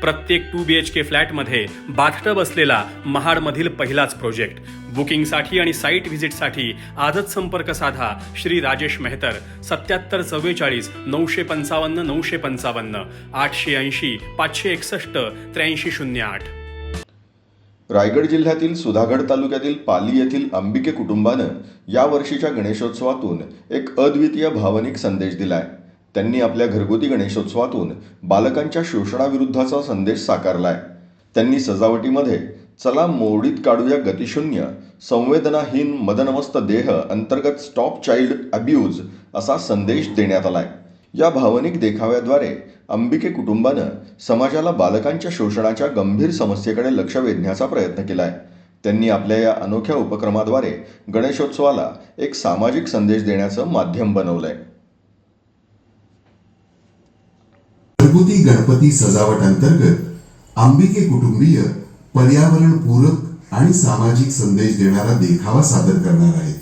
प्रत्येक to B H के फ्लॅटमध्ये bathtub असलेला महाडमधील पहिलाच प्रोजेक्ट. बुकिंगसाठी आणि साईट व्हिजिटसाठी आजच संपर्क साधा श्री राजेश मेहतर. सत्याहत्तर चव्वेचाळीस नऊशे पंचावन्न नऊशे पंचावन्न आठशे ऐंशी पाचशे एकसष्ट त्र्याऐंशी शून्य आठ. रायगड जिल्ह्यातील सुधागड तालुक्यातील पाली येथील अंबिके कुटुंबानं या वर्षीच्या गणेशोत्सवातून एक अद्वितीय भावनिक संदेश दिलाय. त्यांनी आपल्या घरगुती गणेशोत्सवातून बालकांच्या शोषणाविरुद्धचा संदेश साकारलाय. त्यांनी सजावटीमध्ये चला मोडीत काढूया गतिशून्य संवेदनाहीन मदनमस्त देह अंतर्गत स्टॉप चाइल्ड अब्यूज असा संदेश देण्यात आलाय. या भावनिक देखाव्याद्वारे अंबिके कुटुंबानं समाजाला बालकांच्या शोषणाच्या गंभीर समस्येकडे लक्ष वेधण्याचा प्रयत्न केलाय. त्यांनी आपल्या या अनोख्या उपक्रमाद्वारे गणेशोत्सवाला एक सामाजिक संदेश देण्याचं माध्यम बनवलंय. घरगुती गणपती सजावट अंतर्गत अंबिके कुटुंबीय पर्यावरण पूरक आणि सामाजिक संदेश देणारा देखावा सादर करणार आहेत.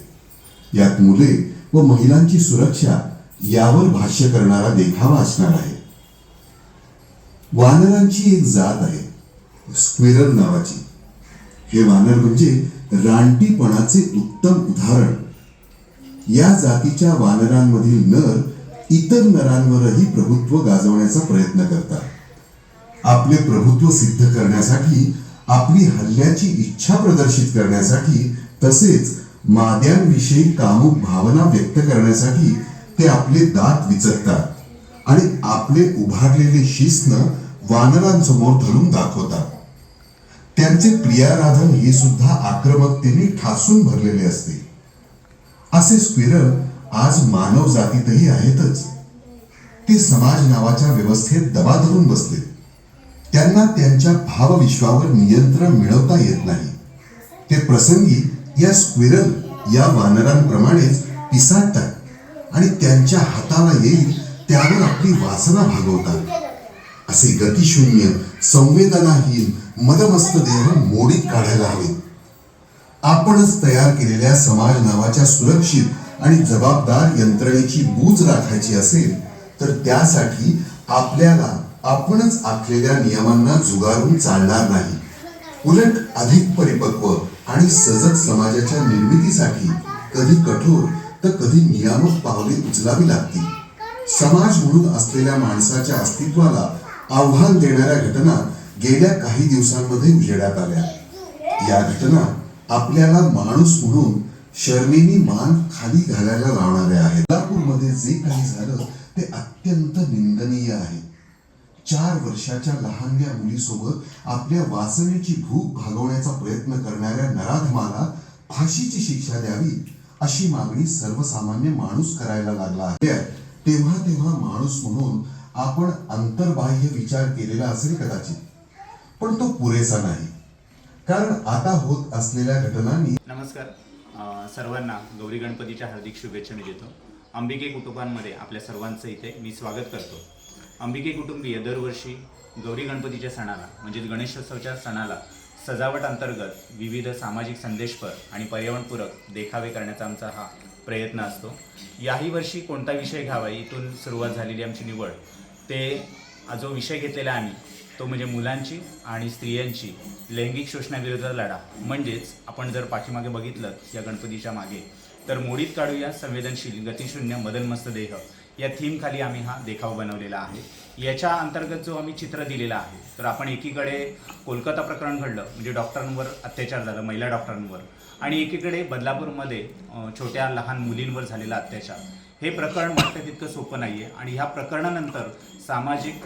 यात मुले व महिलांची सुरक्षा यावर भाष्य करणारा देखावा असणार आहे. वानरांची एक जात आहे स्क्विरल नावाची. हे वानर म्हणजे रानटीपणाचे उत्तम उदाहरण. या जातीच्या वानरांमधील नर इतर नरांवरही प्रभुत्व गाजवण्याचा प्रयत्न करतात. आपले प्रभुत्व सिद्ध करण्यासाठी आपली हल्ल्याची इच्छा प्रदर्शित करण्यासाठी तसेच माद्यांविषयी कामुक भावना व्यक्त करण्यासाठी ते आपले दात विचकतात आणि आपले उभारलेले शिस्न वानरांसमोर धरून दाखवतात. त्यांचे प्रियाराधन हे सुद्धा आक्रमकतेने ठासून भरलेले असते. असे स्क्विरल आज मानव जातीतही आहेतच. ते समाज नावाच्या व्यवस्थेत दबा धरून बसले त्यांना त्यांच्या भावविश्वावर नियंत्रण मिळवता येत नाही. ते प्रसंगी या स्क्विरल या वानरांप्रमाणेच पिसाटतात आणि त्यांच्या हाताला येईल त्यावर आपली वासना भागवतात. असे गतिशून्य संवेदनाहीन मदमस्त देह मोडीत काढायला हवे आपणच तयार केलेल्या समाज नावाच्या सुरक्षित आणि जबाबदार यंत्रणेची बूज राखायची असेल तर त्यासाठी आपल्याला आपणच आखलेल्या नियमांना जुगारून चालणार नाही. उलट अधिक परिपक्व आणि सजग समाजाच्या निर्मितीसाठी कधी कठोर तर कधी नियामक पावले उचलावी लागतील. समाज म्हणून असलेल्या माणसाच्या अस्तित्वाला आव्हान देणाऱ्या घटना गेल्या काही दिवसांमध्ये उजेडात आल्या. या घटना आपल्याला माणूस म्हणून शर्मेनी मान खाली घालायला लावणाऱ्या आहेत. कोल्हापूरमध्ये जे काही झालं ते अत्यंत निंदनीय आहे. चार वर्षाच्या लहानग्या मुलीसोबत आपल्या वासनेची भूक भागवण्याचा प्रयत्न करणाऱ्या नराधमाला फाशीची शिक्षा द्यावी अशी मागणी सर्वसामान्य माणूस करायला लागला आहे. तेव्हा तेव्हा माणूस म्हणून आपण अंतर्बाह्य विचार केलेला असेल कदाचित पण तो पुरेसा नाही. कारण आता होत असलेल्या घटनांनी नमस्कार. सर्वांना गौरी गणपतीच्या हार्दिक शुभेच्छा मी देतो. अंबिके कुटुंबांमध्ये आपल्या सर्वांचं इथे मी स्वागत करतो. अंबिके कुटुंबीय दरवर्षी गौरी गणपतीच्या सणाला म्हणजेच गणेशोत्सवाच्या सणाला सजावट अंतर्गत विविध सामाजिक संदेशपर आणि पर्यावरणपूरक देखावे करण्याचा आमचा हा प्रयत्न असतो. याही वर्षी कोणता विषय घ्यावा इथून सुरुवात झालेली आमची निवड ते हा जो विषय घेतलेला आम्ही तो म्हणजे मुलांची आणि स्त्रियांची लैंगिक शोषणाविरोधात लढा. म्हणजेच आपण जर पाठीमागे बघितलं या गणपतीच्या मागे तर मोडीत काढूया संवेदनशील गतिशून्य मदनमस्त देह. या थीमखाली आम्ही हा देखाव बनवलेला आहे. याच्या अंतर्गत जो आम्ही चित्र दिलेला आहे तर आपण एकीकडे कोलकाता प्रकरण घडलं म्हणजे डॉक्टरांवर अत्याचार झाला महिला डॉक्टरांवर. आणि एकीकडे बदलापूरमध्ये छोट्या लहान मुलींवर झालेला अत्याचार. हे प्रकरण वाटतं तितकं सोपं नाही आहे आणि ह्या प्रकरणानंतर सामाजिक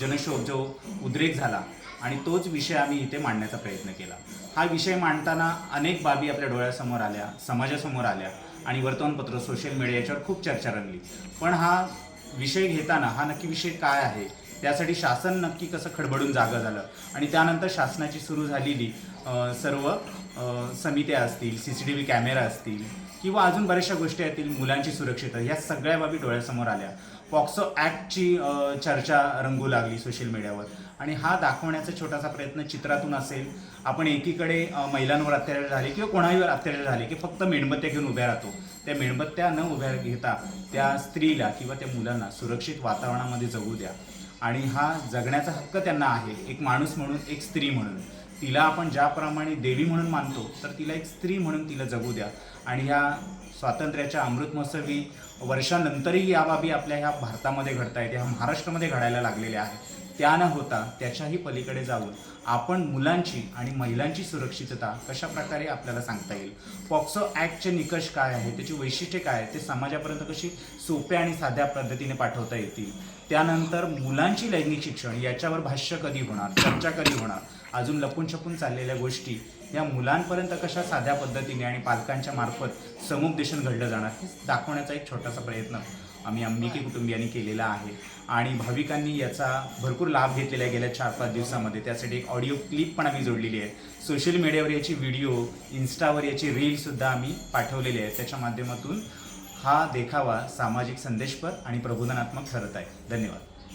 जनशोध जो उद्रेक झाला आणि तोच विषय आम्ही इथे मांडण्याचा प्रयत्न केला. हा विषय मांडताना अनेक बाबी आपल्या डोळ्यासमोर आल्या समाजासमोर आल्या आणि वर्तमानपत्र सोशल मीडिया याच्यावर खूप चर्चा रंगली. पण हा विषय घेताना हा नक्की विषय काय आहे? त्यासाठी शासन नक्की कसं खडबडून जागं झालं? आणि त्यानंतर शासनाची सुरू झालेली सर्व समित्या असतील C C T V camera असतील किंवा अजून बऱ्याचशा गोष्टी येतील मुलांची सुरक्षितता या सगळ्या बाबी डोळ्यासमोर आल्या. पॉक्सो ॲक्टची चर्चा रंगू लागली सोशल मीडियावर आणि हा दाखवण्याचा छोटासा प्रयत्न चित्रातून असेल आपण एकीकडे महिलांवर अत्याचार झाले किंवा कोणावर अत्याचार झाले की फक्त मेणबत्त्या घेऊन उभ्या राहतो. त्या मेणबत्त्या न उभ्या घेता त्या स्त्रीला किंवा त्या मुलांना सुरक्षित वातावरणामध्ये जगू द्या. आणि हा जगण्याचा हक्क त्यांना आहे. एक माणूस म्हणून एक स्त्री म्हणून. तिला आपण ज्याप्रमाणे देवी म्हणून मानतो तर तिला एक स्त्री म्हणून तिला जगू द्या. आणि ह्या स्वातंत्र्याच्या अमृत महोत्सवी वर्षानंतरही या बाबी आपल्या ह्या भारतामध्ये घडता आहेत ह्या महाराष्ट्रामध्ये घडायला लागलेल्या आहेत. त्या न होता त्याच्याही पलीकडे जाऊन आपण मुलांची आणि महिलांची सुरक्षितता कशा प्रकारे आपल्याला सांगता येईल? पॉक्सो ॲक्टचे निकष काय आहे? त्याची वैशिष्ट्ये काय आहे ते समाजापर्यंत कशी सोप्या आणि साध्या पद्धतीने पाठवता येतील? त्यानंतर मुलांची लैंगिक शिक्षण याच्यावर भाष्य कधी होणार? चर्चा कधी होणार? अजून लपून छपून चाललेल्या गोष्टी या मुलांपर्यंत कशा साध्या पद्धतीने आणि पालकांच्या मार्फत समुपदेशन घडलं जाणार हे दाखवण्याचा एक छोटासा प्रयत्न आम्ही अंबिके कुटुंबियांनी केलेला आहे. आणि भाविकांनी याचा भरपूर लाभ घेतलेला आहे गेल्या चार पाच दिवसामध्ये. त्यासाठी एक ऑडिओ क्लिप पण आम्ही जोडलेली आहे. सोशल मीडियावर याची व्हिडिओ इन्स्टावर याची रीलसुद्धा आम्ही पाठवलेली आहे. त्याच्या माध्यमातून हा देखावा सामाजिक संदेशपर आणि प्रबोधनात्मक ठरत आहे. धन्यवाद.